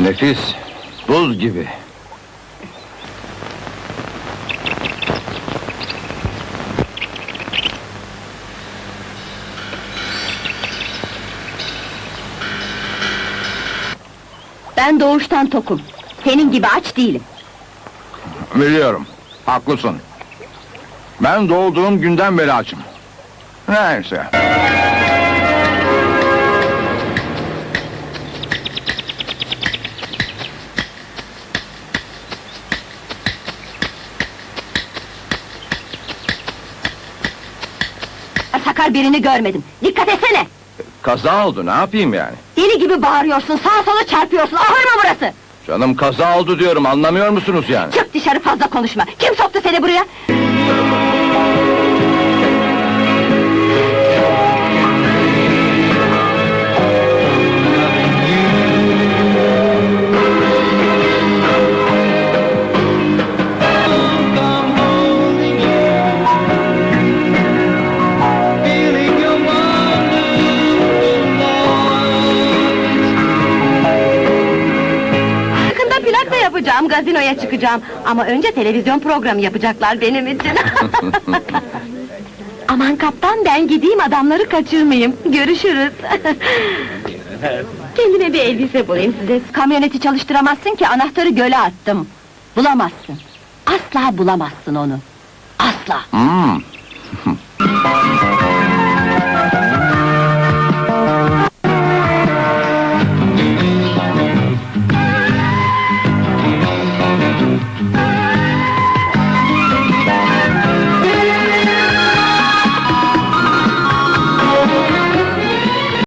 Nefis, buz gibi. Ben doğuştan tokum. Senin gibi aç değilim. Biliyorum, haklısın. Ben doğduğum günden beri açım. Neyse. Sakar birini görmedim. Dikkat etsene. Kaza oldu, ne yapayım yani? Deli gibi bağırıyorsun, sağa sola çarpıyorsun. Ahır mı burası? Canım kaza oldu diyorum, anlamıyor musunuz yani? Çık dışarı fazla konuşma. Kim soktu seni buraya? Yapacağım, gazinoya çıkacağım. Ama önce televizyon programı yapacaklar benim için. Aman kaptan ben gideyim adamları kaçırmayayım. Görüşürüz. Kendime bir elbise bulayım size. Kamyoneti çalıştıramazsın ki anahtarı göle attım. Bulamazsın. Asla bulamazsın onu. Asla. Hmm.